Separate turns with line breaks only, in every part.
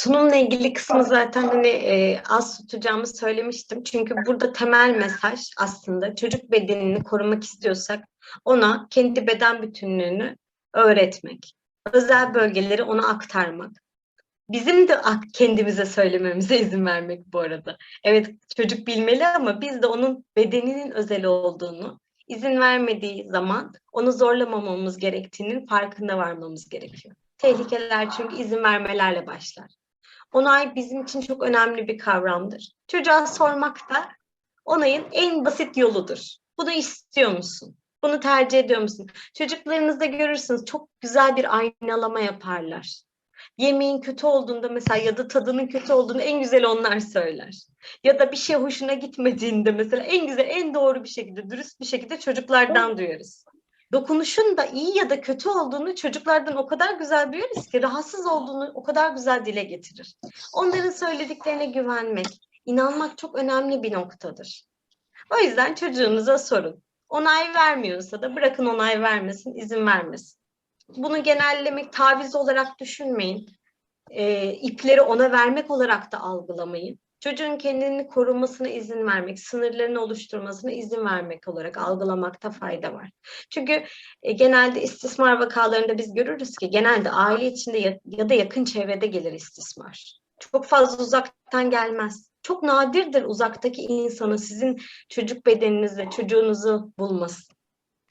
Sunumla ilgili kısmı zaten hani e, az tutacağımı söylemiştim. Çünkü burada temel mesaj aslında çocuk bedenini korumak istiyorsak ona kendi beden bütünlüğünü öğretmek. Özel bölgeleri ona aktarmak. Bizim de kendimize söylememize izin vermek bu arada. Evet çocuk bilmeli ama biz de onun bedeninin özel olduğunu, izin vermediği zaman onu zorlamamamız gerektiğinin farkında varmamız gerekiyor. Tehlikeler çünkü izin vermelerle başlar. Onay bizim için çok önemli bir kavramdır. Çocuğa sormak da onayın en basit yoludur. Bunu istiyor musun? Bunu tercih ediyor musun? Çocuklarınızda görürsünüz çok güzel bir aynalama yaparlar. Yemeğin kötü olduğunda mesela ya da tadının kötü olduğunu en güzel onlar söyler. Ya da bir şey hoşuna gitmediğinde mesela en güzel, en doğru bir şekilde, dürüst bir şekilde çocuklardan duyarız. Dokunuşun da iyi ya da kötü olduğunu çocuklardan o kadar güzel duyarız ki rahatsız olduğunu o kadar güzel dile getirir. Onların söylediklerine güvenmek, inanmak çok önemli bir noktadır. O yüzden çocuğunuza sorun. Onay vermiyorsa da bırakın onay vermesin, izin vermesin. Bunu genellemek, taviz olarak düşünmeyin. Ee, ipleri ona vermek olarak da algılamayın. Çocuğun kendini korumasına izin vermek, sınırlarını oluşturmasına izin vermek olarak algılamakta fayda var. Çünkü e, genelde istismar vakalarında biz görürüz ki genelde aile içinde ya, ya da yakın çevrede gelir istismar. Çok fazla uzaktan gelmez. Çok nadirdir uzaktaki insanın sizin çocuk bedeninizle çocuğunuzu bulması.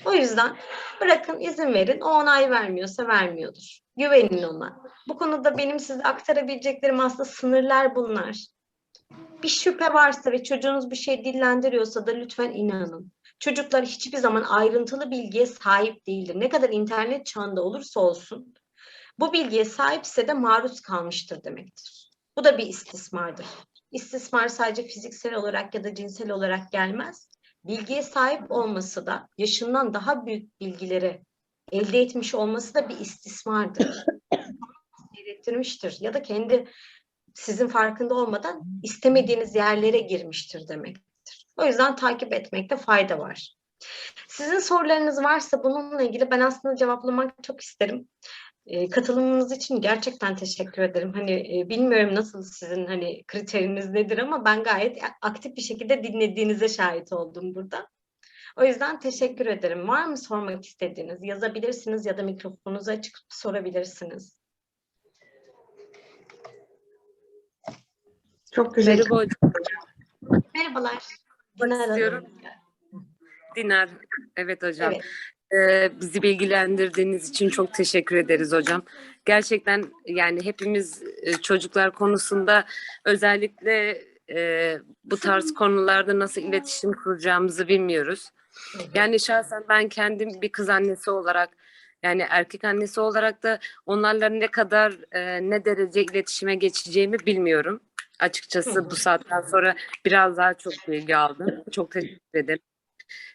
O yüzden bırakın izin verin. O onay vermiyorsa vermiyordur. Güvenin ona. Bu konuda benim size aktarabileceklerim aslında sınırlar bunlar. Bir şüphe varsa ve çocuğunuz bir şey dillendiriyorsa da lütfen inanın. Çocuklar hiçbir zaman ayrıntılı bilgiye sahip değildir. Ne kadar internet çağında olursa olsun bu bilgiye sahipse de maruz kalmıştır demektir. Bu da bir istismardır. İstismar sadece fiziksel olarak ya da cinsel olarak gelmez. Bilgiye sahip olması da yaşından daha büyük bilgileri elde etmiş olması da bir istismardır. Seyrettirmiştir ya da kendi sizin farkında olmadan istemediğiniz yerlere girmiştir demektir. O yüzden takip etmekte fayda var. Sizin sorularınız varsa bununla ilgili ben aslında cevaplamak çok isterim. E, katılımınız için gerçekten teşekkür ederim. Hani e, bilmiyorum nasıl sizin hani kriteriniz nedir ama ben gayet aktif bir şekilde dinlediğinize şahit oldum burada. O yüzden teşekkür ederim. Var mı sormak istediğiniz? Yazabilirsiniz ya da mikrofonunuzu açık sorabilirsiniz.
Çok güzel.
Merhaba hocam.
Merhabalar. Dinar
istiyorum.
Hanım.
Dinar. Evet hocam.
Evet.
Ee, bizi bilgilendirdiğiniz için çok teşekkür ederiz hocam. Gerçekten yani hepimiz e, çocuklar konusunda özellikle e, bu tarz konularda nasıl iletişim kuracağımızı bilmiyoruz. Yani şahsen ben kendim bir kız annesi olarak yani erkek annesi olarak da onlarla ne kadar e, ne derece iletişime geçeceğimi bilmiyorum. Açıkçası bu saatten sonra biraz daha çok bilgi aldım. Çok teşekkür ederim.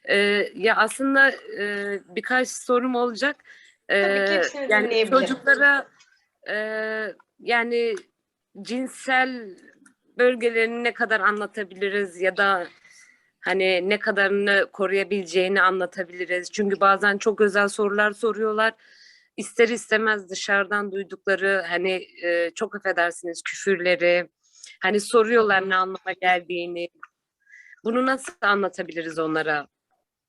Ee, ya aslında e, birkaç sorum olacak.
Tabii ki
Ee,
hepsini
yani çocuklara e, yani cinsel bölgelerini ne kadar anlatabiliriz ya da hani ne kadarını koruyabileceğini anlatabiliriz. Çünkü bazen çok özel sorular soruyorlar. İster istemez dışarıdan duydukları hani e, çok affedersiniz küfürleri hani soruyorlar ne anlama geldiğini. Bunu nasıl anlatabiliriz onlara?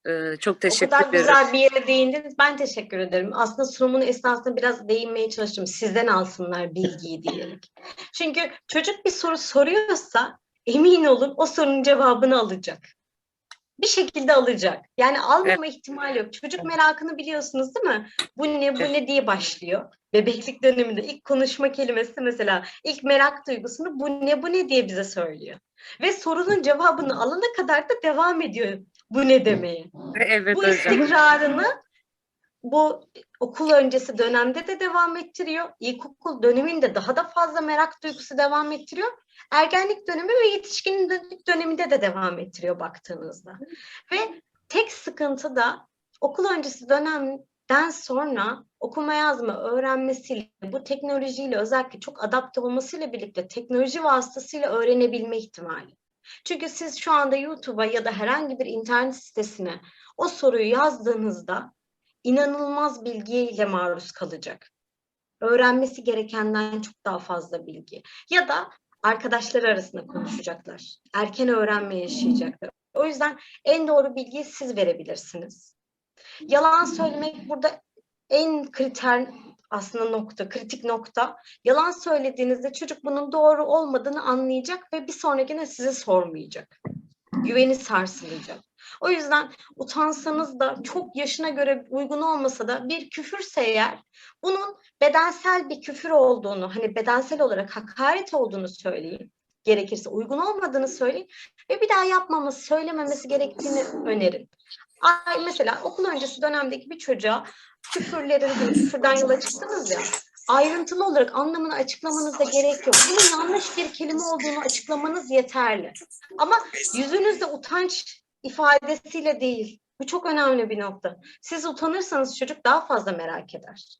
Ee, çok
O
teşekkür
kadar
ederim.
güzel bir yere değindiniz. Ben teşekkür ederim. Aslında sunumun esnasında biraz değinmeye çalıştım. Sizden alsınlar bilgiyi diyerek. Çünkü çocuk bir soru soruyorsa emin olun o sorunun cevabını alacak. Bir şekilde alacak. Yani almama ihtimali yok. Çocuk merakını biliyorsunuz değil mi? Bu ne bu ne diye başlıyor. Bebeklik döneminde ilk konuşma kelimesi mesela ilk merak duygusunu bu ne bu ne diye bize söylüyor. Ve sorunun cevabını alana kadar da devam ediyor bu ne demeye.
Evet
Bu
hocam.
istikrarını bu okul öncesi dönemde de devam ettiriyor. İlkokul döneminde daha da fazla merak duygusu devam ettiriyor. Ergenlik dönemi ve yetişkinlik döneminde de devam ettiriyor baktığınızda. Ve tek sıkıntı da okul öncesi dönemden sonra okuma yazma öğrenmesiyle, bu teknolojiyle özellikle çok adapte olmasıyla birlikte teknoloji vasıtasıyla öğrenebilme ihtimali. Çünkü siz şu anda YouTube'a ya da herhangi bir internet sitesine o soruyu yazdığınızda inanılmaz bilgiyle maruz kalacak. öğrenmesi gerekenden çok daha fazla bilgi. Ya da arkadaşları arasında konuşacaklar. Erken öğrenme yaşayacaklar. O yüzden en doğru bilgiyi siz verebilirsiniz. Yalan söylemek burada en kriter aslında nokta, kritik nokta. Yalan söylediğinizde çocuk bunun doğru olmadığını anlayacak ve bir sonrakine size sormayacak. Güveni sarsılacak. O yüzden utansanız da çok yaşına göre uygun olmasa da bir küfürse eğer bunun bedensel bir küfür olduğunu, hani bedensel olarak hakaret olduğunu söyleyin. Gerekirse uygun olmadığını söyleyin ve bir daha yapmaması, söylememesi gerektiğini önerin. Ay, mesela okul öncesi dönemdeki bir çocuğa küfürlerin, küfürden yola çıktınız ya, ayrıntılı olarak anlamını açıklamanıza gerek yok. Bunun yanlış bir kelime olduğunu açıklamanız yeterli. Ama yüzünüzde utanç ifadesiyle değil. Bu çok önemli bir nokta. Siz utanırsanız çocuk daha fazla merak eder.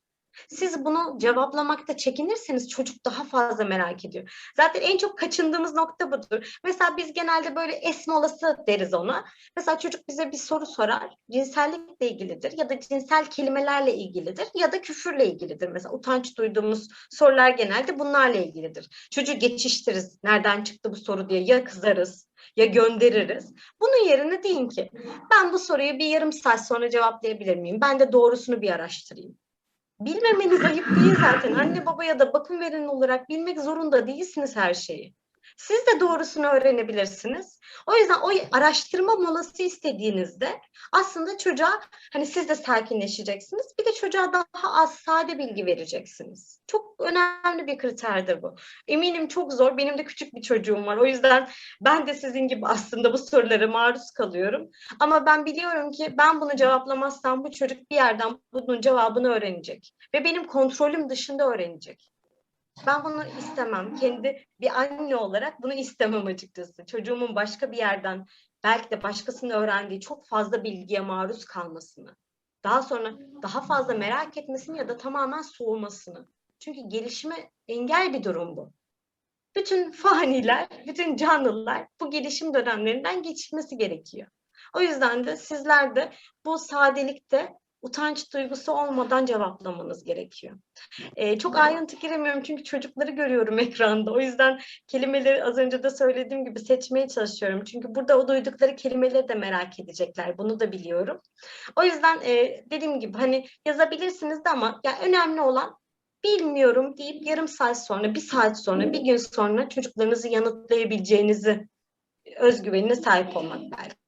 Siz bunu cevaplamakta çekinirseniz çocuk daha fazla merak ediyor. Zaten en çok kaçındığımız nokta budur. Mesela biz genelde böyle es molası deriz ona. Mesela çocuk bize bir soru sorar. Cinsellikle ilgilidir ya da cinsel kelimelerle ilgilidir ya da küfürle ilgilidir. Mesela utanç duyduğumuz sorular genelde bunlarla ilgilidir. Çocuğu geçiştiririz. Nereden çıktı bu soru diye ya kızarız ya göndeririz. Bunun yerine deyin ki ben bu soruyu bir yarım saat sonra cevaplayabilir miyim? Ben de doğrusunu bir araştırayım. Bilmemeniz ayıp değil zaten. Anne baba ya da bakım veren olarak bilmek zorunda değilsiniz her şeyi. Siz de doğrusunu öğrenebilirsiniz. O yüzden o araştırma molası istediğinizde aslında çocuğa hani siz de sakinleşeceksiniz. Bir de çocuğa daha az sade bilgi vereceksiniz. Çok önemli bir kriterdir bu. Eminim çok zor. Benim de küçük bir çocuğum var. O yüzden ben de sizin gibi aslında bu sorulara maruz kalıyorum. Ama ben biliyorum ki ben bunu cevaplamazsam bu çocuk bir yerden bunun cevabını öğrenecek. Ve benim kontrolüm dışında öğrenecek. Ben bunu istemem. Kendi bir anne olarak bunu istemem açıkçası. Çocuğumun başka bir yerden belki de başkasının öğrendiği çok fazla bilgiye maruz kalmasını. Daha sonra daha fazla merak etmesini ya da tamamen soğumasını. Çünkü gelişime engel bir durum bu. Bütün faniler, bütün canlılar bu gelişim dönemlerinden geçmesi gerekiyor. O yüzden de sizler de bu sadelikte utanç duygusu olmadan cevaplamanız gerekiyor. Ee, çok ayrıntı giremiyorum çünkü çocukları görüyorum ekranda. O yüzden kelimeleri az önce de söylediğim gibi seçmeye çalışıyorum. Çünkü burada o duydukları kelimeleri de merak edecekler. Bunu da biliyorum. O yüzden e, dediğim gibi hani yazabilirsiniz de ama ya önemli olan bilmiyorum deyip yarım saat sonra, bir saat sonra, bir gün sonra çocuklarınızı yanıtlayabileceğinizi özgüvenine sahip olmak belki.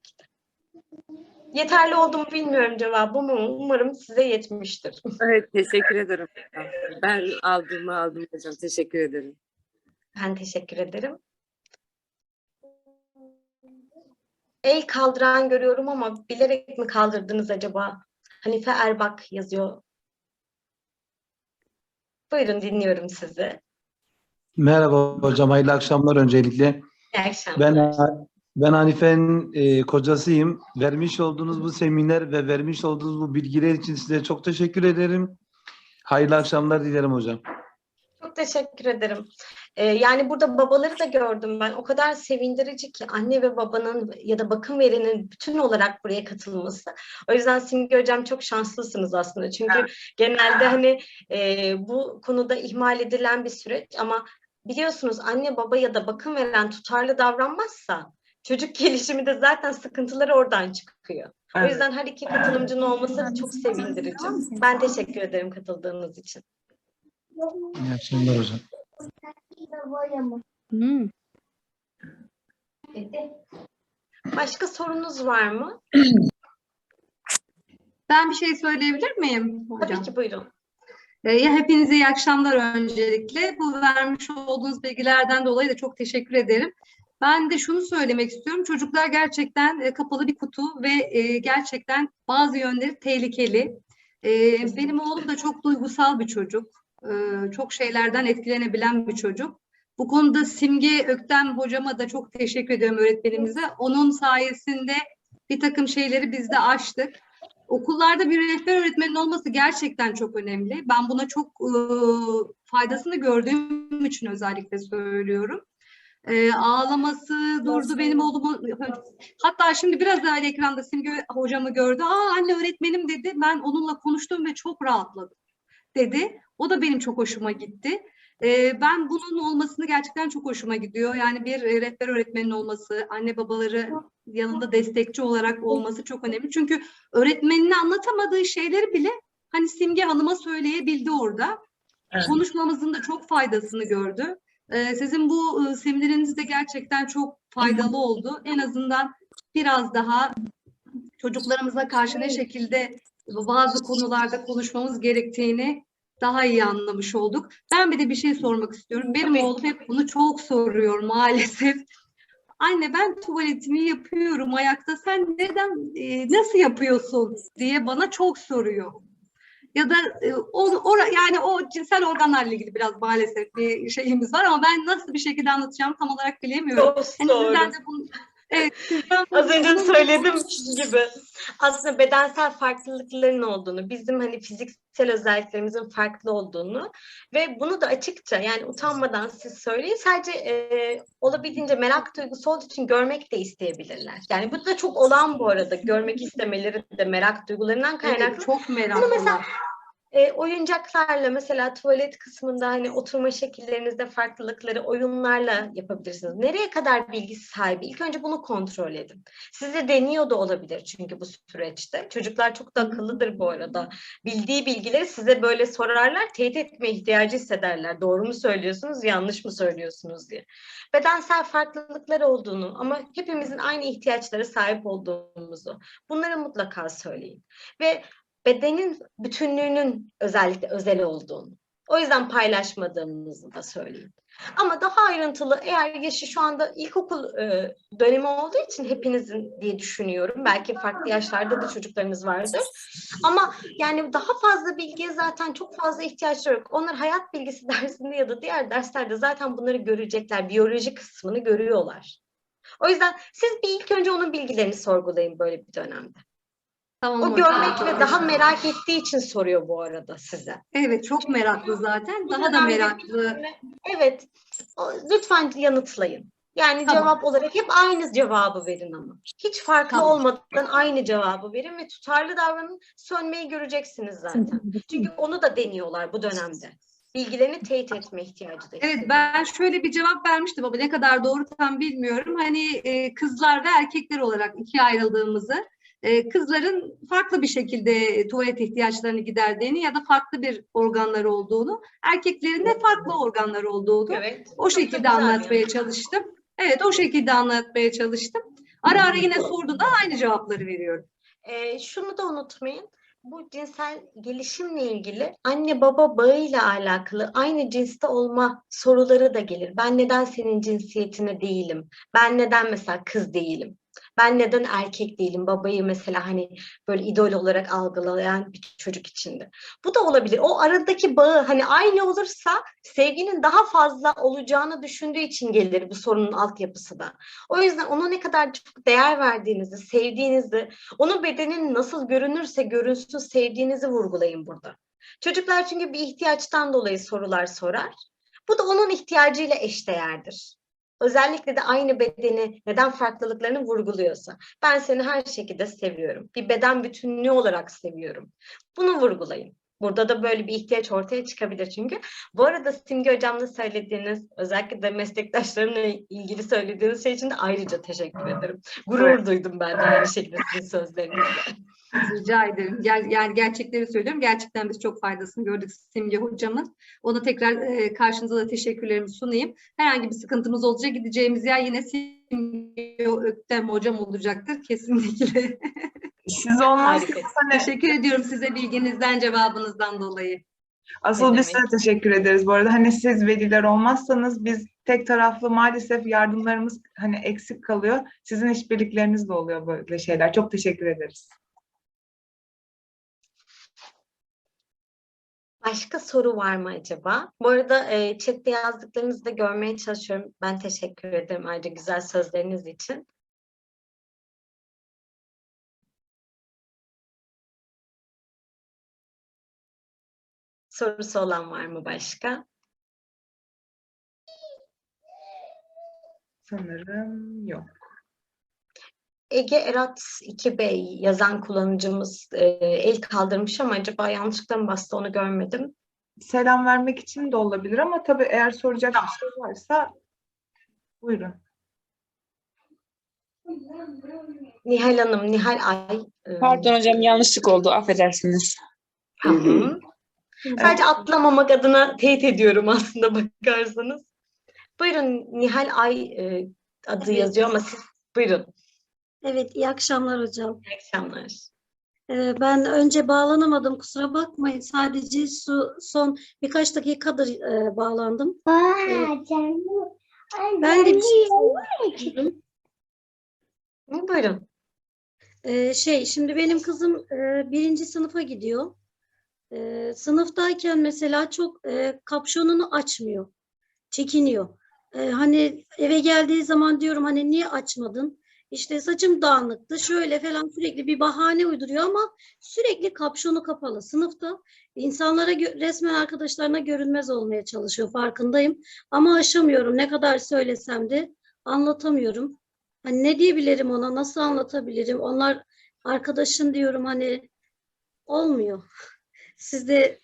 Yeterli oldu mu bilmiyorum cevabı ama umarım size yetmiştir.
Evet teşekkür ederim. Ben aldığımı aldım hocam. Teşekkür ederim.
Ben teşekkür ederim. El kaldıran görüyorum ama bilerek mi kaldırdınız acaba? Hanife Erbak yazıyor. Buyurun dinliyorum sizi.
Merhaba hocam, hayırlı akşamlar öncelikle.
İyi akşamlar.
Ben ben Hanife'nin e, kocasıyım. Vermiş olduğunuz bu seminer ve vermiş olduğunuz bu bilgiler için size çok teşekkür ederim. Hayırlı akşamlar dilerim hocam.
Çok teşekkür ederim. Ee, yani burada babaları da gördüm ben. O kadar sevindirici ki anne ve babanın ya da bakım verenin bütün olarak buraya katılması. O yüzden Simge Hocam çok şanslısınız aslında. Çünkü genelde hani e, bu konuda ihmal edilen bir süreç ama biliyorsunuz anne baba ya da bakım veren tutarlı davranmazsa çocuk gelişimi de zaten sıkıntıları oradan çıkıyor. O
Evet.
yüzden her iki katılımcının olması çok sevindirici. Ben teşekkür ederim katıldığınız için.
İyi akşamlar hocam.
Hmm.
Başka sorunuz var mı?
Ben bir şey söyleyebilir miyim hocam?
Tabii ki buyurun.
Ee, ya hepinize iyi akşamlar öncelikle. Bu vermiş olduğunuz bilgilerden dolayı da çok teşekkür ederim. Ben de şunu söylemek istiyorum. Çocuklar gerçekten e, kapalı bir kutu ve e, gerçekten bazı yönleri tehlikeli. E, benim oğlum da çok duygusal bir çocuk. E, çok şeylerden etkilenebilen bir çocuk. Bu konuda Simge Öktem hocama da çok teşekkür ediyorum öğretmenimize. Onun sayesinde bir takım şeyleri biz de aştık. Okullarda bir rehber öğretmenin olması gerçekten çok önemli. Ben buna çok e, faydasını gördüğüm için özellikle söylüyorum. E, ağlaması durdu benim oğlumun. Hatta şimdi biraz daha ekranda Simge hocamı gördü. Aa anne öğretmenim dedi. Ben onunla konuştum ve çok rahatladım. dedi. O da benim çok hoşuma gitti. Ee, ben bunun olmasını gerçekten çok hoşuma gidiyor. Yani bir e, rehber öğretmenin olması, anne babaları yanında destekçi olarak olması çok önemli. Çünkü öğretmenine anlatamadığı şeyleri bile hani Simge Hanım'a söyleyebildi orada.
Evet.
Konuşmamızın da çok faydasını gördü. Ee, sizin bu e, semineriniz de gerçekten çok faydalı oldu. En azından biraz daha çocuklarımıza karşı ne şekilde bazı konularda konuşmamız gerektiğini daha iyi anlamış olduk. Ben bir de bir şey sormak istiyorum. Benim
Tabii.
oğlum hep bunu çok soruyor maalesef. Anne ben tuvaletimi yapıyorum ayakta. Sen neden e, nasıl yapıyorsun diye bana çok soruyor. Ya da e, o, ora- yani o cinsel organlarla ilgili biraz maalesef bir şeyimiz var ama ben nasıl bir şekilde anlatacağımı tam olarak bilemiyorum.
Çok
Hani
doğru.
sizden de bunu Evet,
Az önce söylediğim gibi aslında bedensel farklılıkların olduğunu, bizim hani fiziksel özelliklerimizin farklı olduğunu ve bunu da açıkça yani utanmadan siz söyleyin. Sadece e, olabildiğince merak duygusu olduğu için görmek de isteyebilirler. Yani bu da çok olan bu arada. Görmek istemeleri de merak duygularından kaynaklı.
Evet, çok
Bunu
meraklılar.
mesela e, oyuncaklarla mesela tuvalet kısmında hani oturma şekillerinizde farklılıkları oyunlarla yapabilirsiniz. Nereye kadar bilgi sahibi? İlk önce bunu kontrol edin. Size deniyor da olabilir çünkü bu süreçte. Çocuklar çok da akıllıdır bu arada. Bildiği bilgileri size böyle sorarlar, teyit etme ihtiyacı hissederler. Doğru mu söylüyorsunuz, yanlış mı söylüyorsunuz diye. Bedensel farklılıklar olduğunu ama hepimizin aynı ihtiyaçlara sahip olduğumuzu bunları mutlaka söyleyin. Ve bedenin bütünlüğünün özellikle özel olduğunu. O yüzden paylaşmadığımızı da söyleyeyim. Ama daha ayrıntılı eğer yaşı şu anda ilkokul e, dönemi olduğu için hepinizin diye düşünüyorum. Belki farklı yaşlarda da çocuklarınız vardır. Ama yani daha fazla bilgiye zaten çok fazla ihtiyaçları yok. Onlar hayat bilgisi dersinde ya da diğer derslerde zaten bunları görecekler. Biyoloji kısmını görüyorlar. O yüzden siz bir ilk önce onun bilgilerini sorgulayın böyle bir dönemde.
Tamam
O görmek ve daha merak ettiği için soruyor bu arada size.
Evet çok meraklı zaten. Daha da meraklı.
Evet. Lütfen yanıtlayın. Yani
Tamam.
cevap olarak hep aynı cevabı verin ama. Hiç farklı
Tamam.
olmadan aynı cevabı verin ve tutarlı davranın. Sönmeyi göreceksiniz zaten. Çünkü onu da deniyorlar bu dönemde. Bilgilerini teyit etme ihtiyacı da
Evet ben şöyle bir cevap vermiştim ama ne kadar doğru tam bilmiyorum. Hani e, kızlar ve erkekler olarak ikiye ayrıldığımızı, e, kızların farklı bir şekilde tuvalet ihtiyaçlarını giderdiğini ya da farklı bir organları olduğunu, erkeklerin de farklı organları olduğunu
Evet.
o şekilde anlatmaya
yani.
çalıştım. Evet o şekilde anlatmaya çalıştım. Ara ara yine sorduğunda aynı cevapları veriyorum.
Ee, şunu da unutmayın. Bu cinsel gelişimle ilgili anne baba bağıyla alakalı aynı cinste olma soruları da gelir. Ben neden senin cinsiyetine değilim? Ben neden mesela kız değilim? Ben neden erkek değilim? Babayı mesela hani böyle idol olarak algılayan bir çocuk içinde. Bu da olabilir. O aradaki bağı hani aynı olursa sevginin daha fazla olacağını düşündüğü için gelir bu sorunun altyapısı da. O yüzden ona ne kadar çok değer verdiğinizi, sevdiğinizi, onun bedenin nasıl görünürse görünsün sevdiğinizi vurgulayın burada. Çocuklar çünkü bir ihtiyaçtan dolayı sorular sorar. Bu da onun ihtiyacıyla eşdeğerdir. Özellikle de aynı bedeni neden farklılıklarını vurguluyorsa. Ben seni her şekilde seviyorum. Bir beden bütünlüğü olarak seviyorum. Bunu vurgulayın. Burada da böyle bir ihtiyaç ortaya çıkabilir çünkü. Bu arada Simge Hocam'la söylediğiniz, özellikle de meslektaşlarımla ilgili söylediğiniz şey için de ayrıca teşekkür ederim. Gurur duydum ben de aynı şekilde sizin sözlerinizle.
Rica ederim. Gel, yani gerçekleri söylüyorum. Gerçekten biz çok faydasını gördük Simge hocamın. Ona tekrar e, karşınıza da teşekkürlerimi sunayım. Herhangi bir sıkıntımız olacak gideceğimiz yer yine Simge Öktem hocam olacaktır kesinlikle.
Siz olmazsanız
Harika.
hani
Teşekkür ediyorum size bilginizden, cevabınızdan dolayı.
asıl biz size teşekkür ederiz bu arada. Hani siz veliler olmazsanız biz tek taraflı maalesef yardımlarımız hani eksik kalıyor. Sizin işbirliklerinizle oluyor böyle şeyler. Çok teşekkür ederiz.
Başka soru var mı acaba? Bu arada e, chatte yazdıklarınızı da görmeye çalışıyorum. Ben teşekkür ederim ayrıca güzel sözleriniz için. Sorusu olan var mı başka?
Sanırım yok.
Ege Erat 2 Bey yazan kullanıcımız e, el kaldırmış ama acaba yanlışlıkla mı bastı onu görmedim.
selam vermek için de olabilir ama tabii eğer soracak bir şey varsa buyurun.
Nihal Hanım, Nihal Ay. e,
Pardon hocam yanlışlık oldu. Affedersiniz.
Tamam. Sadece atlamamak adına teyit ediyorum aslında bakarsanız. Buyurun Nihal Ay e, adı yazıyor ama siz buyurun.
Evet, iyi akşamlar hocam.
İyi akşamlar.
Ee, ben önce bağlanamadım, kusura bakmayın. Sadece su, son birkaç dakikadır e, bağlandım. Evet. Ben de bir şey.
Hı, Buyurun.
Ee, şey, şimdi benim kızım e, birinci sınıfa gidiyor. Ee, sınıftayken mesela çok e, kapşonunu açmıyor, çekiniyor. Ee, hani eve geldiği zaman diyorum hani niye açmadın? İşte saçım dağınıktı, şöyle falan sürekli bir bahane uyduruyor ama sürekli kapşonu kapalı. Sınıfta insanlara resmen arkadaşlarına görünmez olmaya çalışıyor, farkındayım. Ama aşamıyorum. Ne kadar söylesem de anlatamıyorum. Hani ne diyebilirim ona, nasıl anlatabilirim? Onlar arkadaşın diyorum hani olmuyor. Siz de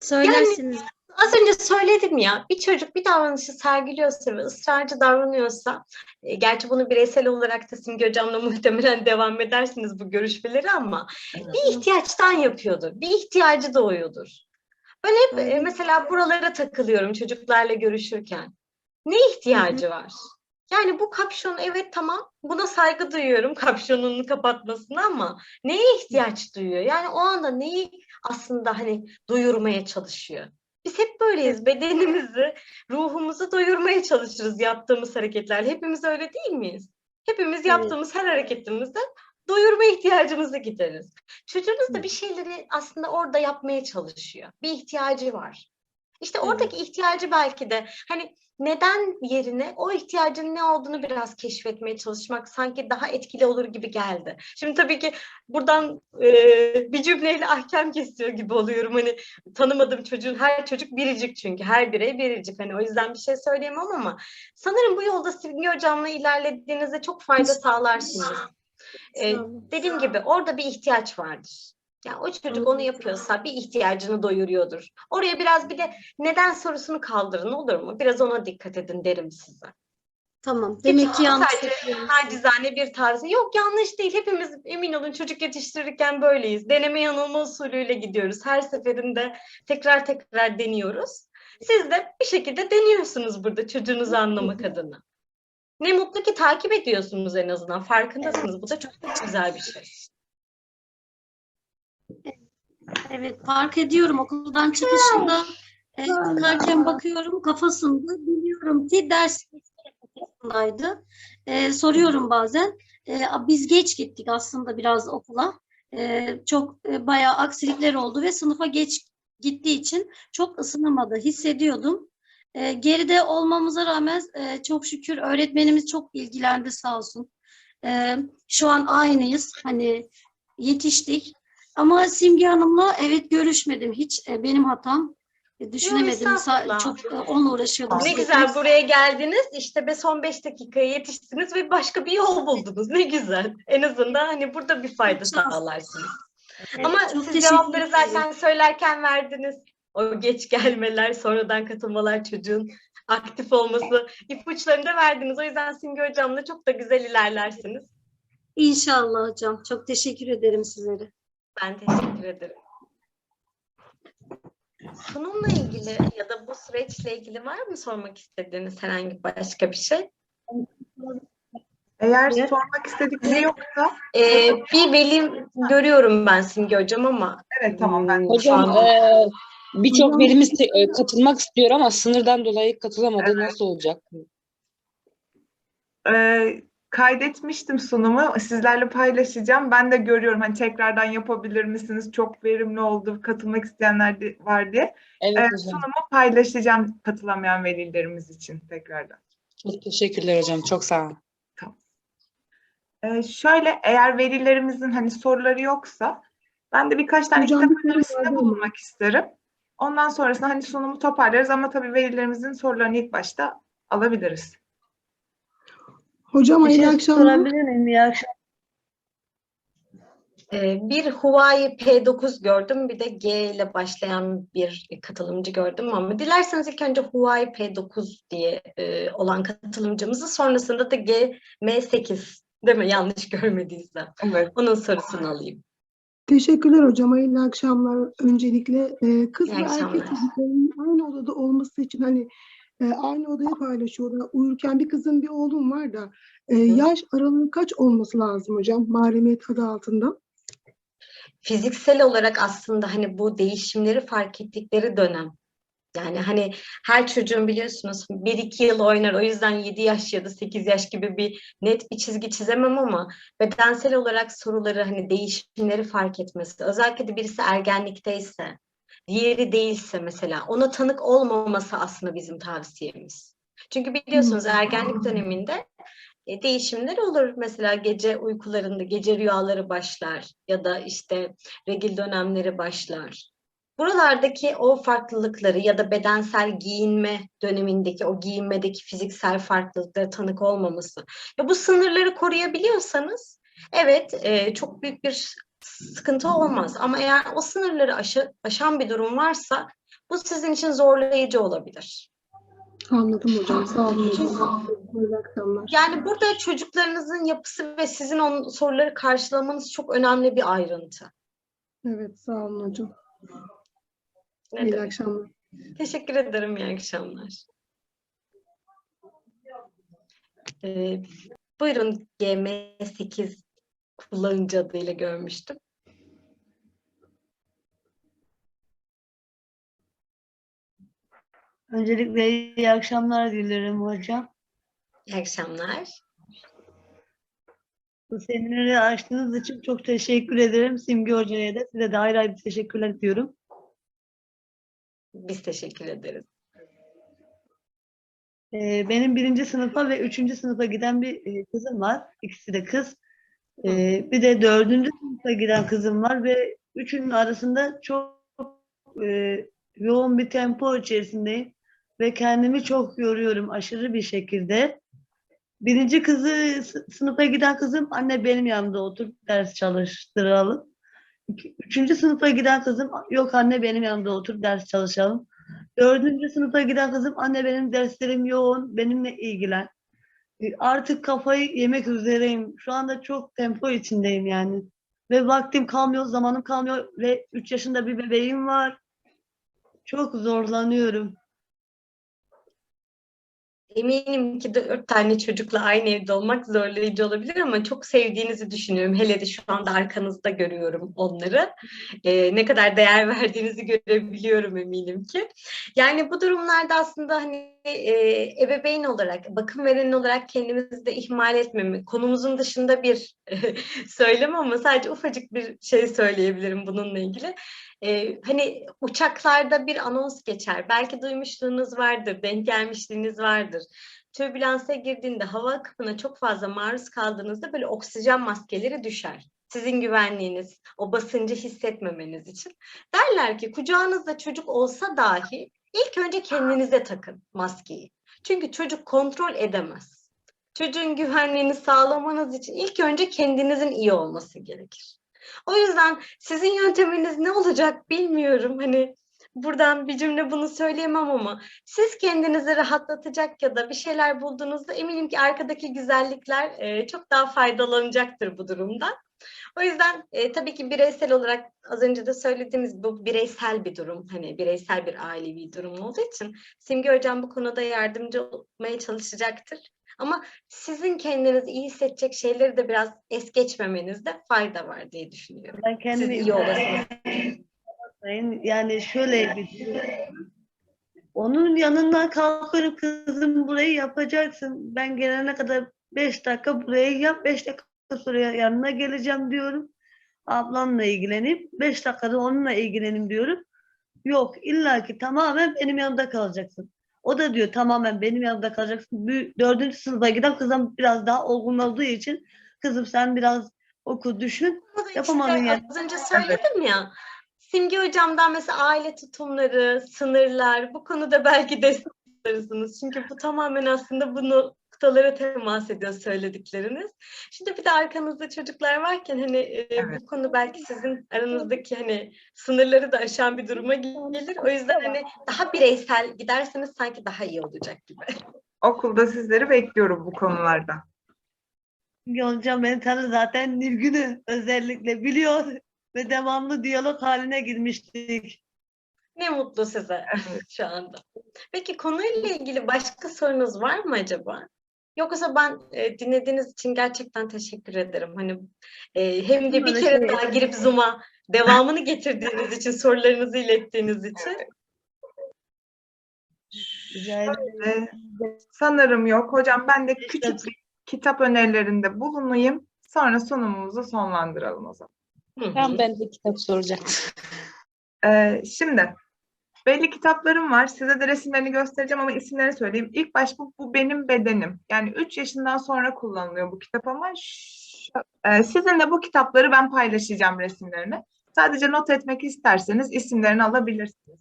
söylersiniz.
Az önce söyledim ya bir çocuk bir davranışı sergiliyorsa ve ısrarcı davranıyorsa e, gerçi bunu bireysel olarak da Simge Hocam'la muhtemelen devam edersiniz bu görüşmeleri ama bir ihtiyaçtan yapıyordur. Bir ihtiyacı doğuyordur. Ben hep e, mesela buralara takılıyorum çocuklarla görüşürken. Ne ihtiyacı var? Yani bu kapşon evet tamam buna saygı duyuyorum kapşonunu kapatmasına ama neye ihtiyaç duyuyor? Yani o anda neyi aslında hani duyurmaya çalışıyor? Biz hep böyleyiz. Bedenimizi, ruhumuzu doyurmaya çalışırız yaptığımız hareketlerle. Hepimiz öyle değil miyiz? Hepimiz yaptığımız her hareketimizde doyurma ihtiyacımızı gideriz. Çocuğunuz da bir şeyleri aslında orada yapmaya çalışıyor. Bir ihtiyacı var. İşte oradaki ihtiyacı belki de hani neden yerine o ihtiyacın ne olduğunu biraz keşfetmeye çalışmak sanki daha etkili olur gibi geldi. Şimdi tabii ki buradan e, bir cümleyle ahkam kesiyor gibi oluyorum. Hani tanımadığım çocuğun her çocuk biricik çünkü her birey biricik. Hani o yüzden bir şey söyleyemem ama sanırım bu yolda Simge Hocam'la ilerlediğinizde çok fayda sağlarsınız. Ee, dediğim gibi orada bir ihtiyaç vardır. Yani o çocuk onu yapıyorsa bir ihtiyacını doyuruyordur. Oraya biraz bir de neden sorusunu kaldırın olur mu? Biraz ona dikkat edin derim size.
Tamam. Demek ki yanlış
sadece. Nacizane bir tarzı. Yok yanlış değil. Hepimiz emin olun çocuk yetiştirirken böyleyiz. Deneme yanılma usulüyle gidiyoruz. Her seferinde tekrar tekrar deniyoruz. Siz de bir şekilde deniyorsunuz burada çocuğunuzu anlamak adına. Ne mutlu ki takip ediyorsunuz en azından. Farkındasınız. Bu da çok güzel bir şey.
Evet, fark ediyorum okuldan çıkışında çıkarken bakıyorum kafasında biliyorum ki ders kafasındaydı. E, soruyorum bazen. E, biz geç gittik aslında biraz okula. E, çok e, bayağı aksilikler oldu ve sınıfa geç gittiği için çok ısınamadı. Hissediyordum. E, geride olmamıza rağmen e, çok şükür öğretmenimiz çok ilgilendi sağ olsun. E, şu an aynıyız. Hani yetiştik. Ama Simge Hanım'la evet görüşmedim hiç. E, benim hatam. E, düşünemedim. Sa- çok e, onunla uğraşıyordum.
Ne
sürekli.
güzel buraya geldiniz. İşte be son beş dakikaya yetiştiniz ve başka bir yol buldunuz. Ne güzel. En azından hani burada bir fayda sağlarsınız.
Evet,
Ama siz cevapları zaten söylerken verdiniz. O geç gelmeler, sonradan katılmalar çocuğun aktif olması ipuçlarını da verdiniz. O yüzden Simge Hocam'la çok da güzel ilerlersiniz.
İnşallah hocam. Çok teşekkür ederim sizlere.
Ben teşekkür ederim. Sunumla ilgili ya da bu süreçle ilgili var mı sormak istediğiniz herhangi başka bir şey?
Eğer
Ne?
sormak istedikleri yoksa
Ee, bir veli görüyorum ben Simge Hocam ama
evet tamam ben
Hocam
şu an-
eee, birçok velimiz te- e, katılmak istiyor ama sınırdan dolayı katılamadı. Nasıl olacak?
Ee, kaydetmiştim sunumu. Sizlerle paylaşacağım. Ben de görüyorum hani tekrardan yapabilir misiniz? Çok verimli oldu. Katılmak isteyenler de var diye.
Evet
Ee, sunumu paylaşacağım katılamayan velilerimiz için tekrardan.
Çok teşekkürler hocam. Çok sağ olun.
Ee, şöyle eğer velilerimizin hani soruları yoksa ben de birkaç tane
Hocam,
kitap önerisinde bulunmak isterim. Ondan sonrasında hani sunumu toparlarız ama tabii velilerimizin sorularını ilk başta alabiliriz.
Hocam
Bir
iyi
şey
akşamlar.
sorabilir miyim? İyi akşamlar.
Ee, bir Huawei P9 gördüm, bir de G ile başlayan bir katılımcı gördüm ama dilerseniz ilk önce Huawei P9 diye e, olan katılımcımızı sonrasında da G M8 değil mi? Yanlış görmediysem.
Evet.
Onun sorusunu alayım.
Teşekkürler hocam. Hayırlı akşamlar. Öncelikle e, kız
İyi
ve erkek
akşamlar.
çocukların aynı odada olması için hani e, aynı odayı paylaşıyorlar. Uyurken bir kızın bir oğlum var da e, yaş aralığı kaç olması lazım hocam? Mahremiyet adı altında.
Fiziksel olarak aslında hani bu değişimleri fark ettikleri dönem. Yani hani her çocuğun biliyorsunuz 1-2 yıl oynar o yüzden 7 yaş ya da 8 yaş gibi bir net bir çizgi çizemem ama bedensel olarak soruları hani değişimleri fark etmesi özellikle de birisi ergenlikteyse diğeri değilse mesela ona tanık olmaması aslında bizim tavsiyemiz. Çünkü biliyorsunuz ergenlik döneminde e, değişimler olur. Mesela gece uykularında gece rüyaları başlar ya da işte regil dönemleri başlar. Buralardaki o farklılıkları ya da bedensel giyinme dönemindeki o giyinmedeki fiziksel farklılıklara tanık olmaması. Ya bu sınırları koruyabiliyorsanız evet e, çok büyük bir sıkıntı olmaz. Ama eğer o sınırları aşı- aşan bir durum varsa bu sizin için zorlayıcı olabilir.
Anladım hocam. Sağ olun hocam.
Yani burada çocuklarınızın yapısı ve sizin o soruları karşılamanız çok önemli bir ayrıntı.
Evet sağ olun hocam.
Ne
Hayırlı
demek?
akşamlar.
Teşekkür ederim. İyi akşamlar. Ee, buyurun GM8 kullanıcı adıyla görmüştüm.
Öncelikle iyi akşamlar dilerim hocam.
İyi akşamlar.
Bu semineri açtığınız için çok teşekkür ederim. Simge Hoca'ya da size de ayrı ayrı teşekkürler ediyorum.
Biz teşekkür ederiz.
Ee, benim birinci sınıfa ve üçüncü sınıfa giden bir e, kızım var. İkisi de kız. Ee, bir de dördüncü sınıfa giden kızım var ve üçünün arasında çok e, yoğun bir tempo içerisindeyim ve kendimi çok yoruyorum aşırı bir şekilde. Birinci kızı sı- sınıfa giden kızım anne benim yanımda otur ders çalıştıralım. Üçüncü sınıfa giden kızım yok anne benim yanımda otur ders çalışalım. Dördüncü sınıfa giden kızım anne benim derslerim yoğun benimle ilgilen. E, Artık kafayı yemek üzereyim. Şu anda çok tempo içindeyim yani. Ve vaktim kalmıyor, zamanım kalmıyor ve 3 yaşında bir bebeğim var. Çok zorlanıyorum.
Eminim ki dört tane çocukla aynı evde olmak zorlayıcı olabilir ama çok sevdiğinizi düşünüyorum. Hele de şu anda arkanızda görüyorum onları. Ee, ne kadar değer verdiğinizi görebiliyorum eminim ki. Yani bu durumlarda aslında hani e, ebeveyn olarak, bakım veren olarak kendimizi de ihmal etmemi, konumuzun dışında bir söylem ama sadece ufacık bir şey söyleyebilirim bununla ilgili. Ee, hani uçaklarda bir anons geçer. Belki duymuşluğunuz vardır, denk gelmişliğiniz vardır. Türbülansa girdiğinde hava akımına çok fazla maruz kaldığınızda böyle oksijen maskeleri düşer. Sizin güvenliğiniz, o basıncı hissetmemeniz için. Derler ki kucağınızda çocuk olsa dahi ilk önce kendinize takın maskeyi. Çünkü çocuk kontrol edemez. Çocuğun güvenliğini sağlamanız için ilk önce kendinizin iyi olması gerekir. O yüzden sizin yönteminiz ne olacak bilmiyorum. Hani buradan bir cümle bunu söyleyemem ama siz kendinizi rahatlatacak ya da bir şeyler bulduğunuzda eminim ki arkadaki güzellikler e, çok daha faydalanacaktır bu durumda. O yüzden e, tabii ki bireysel olarak az önce de söylediğimiz bu bireysel bir durum. Hani bireysel bir ailevi durum olduğu için Simge Hocam bu konuda yardımcı olmaya çalışacaktır. Ama sizin kendinizi iyi hissedecek şeyleri de biraz es geçmemenizde fayda var diye düşünüyorum.
Ben kendimi
iyi olasınız.
Sayın, Yani şöyle bir onun yanından kalkarım kızım burayı yapacaksın. Ben gelene kadar 5 dakika burayı yap, 5 dakika sonra yanına geleceğim diyorum. Ablamla ilgilenip 5 dakikada onunla ilgilenim diyorum. Yok illaki tamamen benim yanımda kalacaksın. O da diyor tamamen benim yanımda kalacaksın. Bir, dördüncü sınıfa giden kızım biraz daha olgun olduğu için kızım sen biraz oku düşün.
Ama işte
Yapamadın yani.
Az önce söyledim ya. Simge hocamdan mesela aile tutumları, sınırlar bu konuda belki destek alırsınız. Çünkü bu tamamen aslında bunu noktalara temas ediyor söyledikleriniz. Şimdi bir de arkanızda çocuklar varken hani e,
Evet.
bu konu belki sizin aranızdaki hani sınırları da aşan bir duruma gelir. O yüzden hani daha bireysel giderseniz sanki daha iyi olacak gibi.
Okulda sizleri bekliyorum bu konularda.
Hocam beni tanır zaten Nilgün'ü özellikle biliyor ve devamlı diyalog haline girmiştik.
Ne mutlu size şu anda. Peki konuyla ilgili başka sorunuz var mı acaba? Yoksa ben e, dinlediğiniz için gerçekten teşekkür ederim. Hani e, hem de bir kere daha girip Zoom'a devamını getirdiğiniz için, sorularınızı ilettiğiniz için.
Ee, sanırım yok. Hocam ben de küçük bir kitap önerilerinde bulunayım. Sonra sunumumuzu sonlandıralım o zaman.
Hı hı.
Ben ben de kitap soracaktım.
Ee, şimdi belli kitaplarım var. Size de resimlerini göstereceğim ama isimlerini söyleyeyim. İlk baş bu, bu benim bedenim. Yani 3 yaşından sonra kullanılıyor bu kitap ama e, sizinle bu kitapları ben paylaşacağım resimlerini. Sadece not etmek isterseniz isimlerini alabilirsiniz.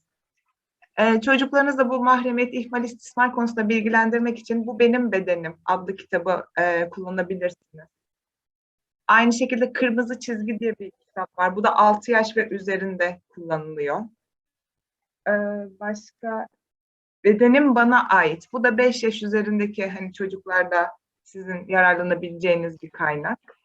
Ee, çocuklarınızı bu mahremiyet, ihmal, istismar konusunda bilgilendirmek için Bu Benim Bedenim adlı kitabı e, kullanabilirsiniz. Aynı şekilde Kırmızı Çizgi diye bir kitap var. Bu da 6 yaş ve üzerinde kullanılıyor. Ee, başka Bedenim Bana Ait. Bu da 5 yaş üzerindeki hani çocuklarda sizin yararlanabileceğiniz bir kaynak.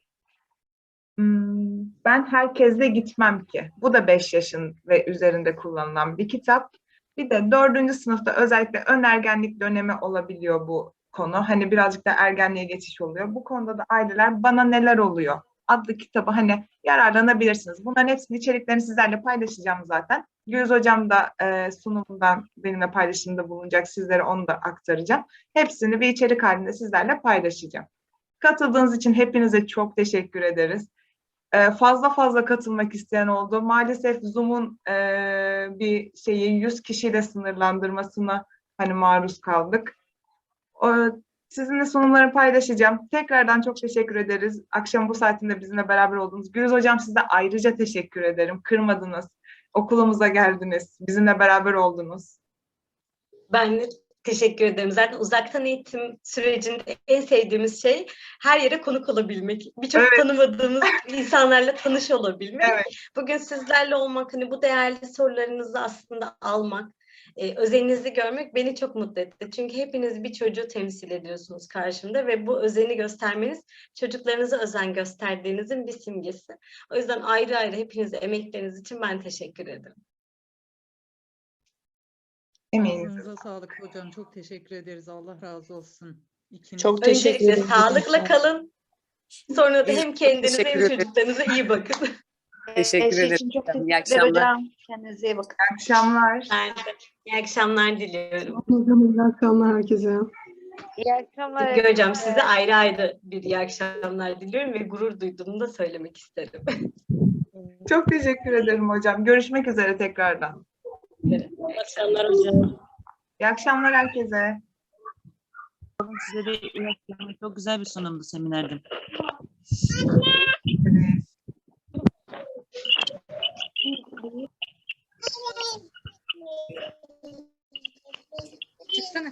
Hmm, Ben herkesle gitmem ki. Bu da 5 yaşın ve üzerinde kullanılan bir kitap. Bir de dördüncü sınıfta özellikle önergenlik dönemi olabiliyor bu konu. Hani birazcık da ergenliğe geçiş oluyor. Bu konuda da aileler bana neler oluyor adlı kitabı hani yararlanabilirsiniz. Bunların hepsinin içeriklerini sizlerle paylaşacağım zaten. Güz hocam da e, sunumundan benimle paylaşımda bulunacak. Sizlere onu da aktaracağım. Hepsini bir içerik halinde sizlerle paylaşacağım. Katıldığınız için hepinize çok teşekkür ederiz. E, fazla fazla katılmak isteyen oldu. Maalesef Zoom'un e, bir şeyi 100 kişiyle sınırlandırmasına hani maruz kaldık. O, sizinle sunumları paylaşacağım. Tekrardan çok teşekkür ederiz. Akşam bu saatinde bizimle beraber oldunuz. Gürüz Hocam size ayrıca teşekkür ederim. Kırmadınız. Okulumuza geldiniz. Bizimle beraber oldunuz.
Ben de teşekkür ederim. Zaten uzaktan eğitim sürecinde en sevdiğimiz şey her yere konuk olabilmek. Birçok
Evet.
tanımadığımız insanlarla tanış olabilmek.
Evet.
Bugün sizlerle olmak, hani bu değerli sorularınızı aslında almak, e, özeninizi görmek beni çok mutlu etti. Çünkü hepiniz bir çocuğu temsil ediyorsunuz karşımda ve bu özeni göstermeniz çocuklarınıza özen gösterdiğinizin bir simgesi. O yüzden ayrı ayrı hepinize emekleriniz için ben teşekkür ederim.
Emeğinize
sağlık hocam. Çok teşekkür ederiz. Allah razı olsun. İkiniz
Çok teşekkür
Öncelikle
ederim.
sağlıkla kalın. Sonra da hem
çok
kendinize
teşekkür
hem çocuklarınıza iyi bakın.
Teşekkür ederim.
Çok
hocam. İyi akşamlar.
hocam. Kendinize iyi bakın.
İyi akşamlar.
Ben de iyi akşamlar diliyorum.
Hocam iyi akşamlar herkese.
İyi akşamlar.
Bilge Hocam size ayrı ayrı bir iyi akşamlar diliyorum ve gurur duyduğumu da söylemek isterim.
Çok teşekkür ederim hocam. Görüşmek üzere tekrardan.
İyi akşamlar hocam.
İyi akşamlar herkese.
Size de iyi akşamlar. Çok güzel bir sunumdu seminerdim. Çıksana.